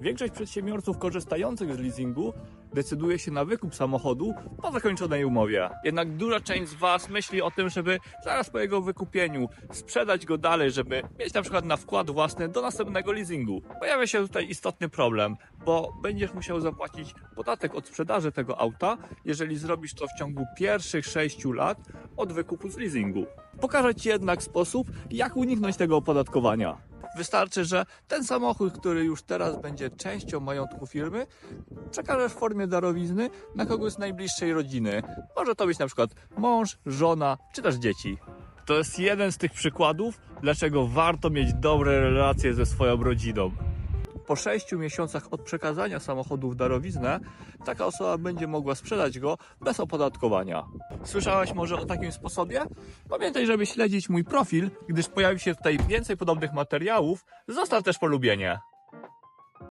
Większość przedsiębiorców korzystających z leasingu decyduje się na wykup samochodu po zakończonej umowie. Jednak duża część z Was myśli o tym, żeby zaraz po jego wykupieniu sprzedać go dalej, żeby mieć na przykład na wkład własny do następnego leasingu. Pojawia się tutaj istotny problem, bo będziesz musiał zapłacić podatek od sprzedaży tego auta, jeżeli zrobisz to w ciągu pierwszych 6 lat od wykupu z leasingu. Pokażę Ci jednak sposób, jak uniknąć tego opodatkowania. Wystarczy, że ten samochód, który już teraz będzie częścią majątku firmy, przekażesz w formie darowizny na kogoś z najbliższej rodziny. Może to być na przykład mąż, żona czy też dzieci. To jest jeden z tych przykładów, dlaczego warto mieć dobre relacje ze swoją rodziną. Po 6 miesiącach od przekazania samochodu w darowiznę, taka osoba będzie mogła sprzedać go bez opodatkowania. Słyszałeś może o takim sposobie? Pamiętaj, żeby śledzić mój profil, gdyż pojawi się tutaj więcej podobnych materiałów. Zostaw też polubienie.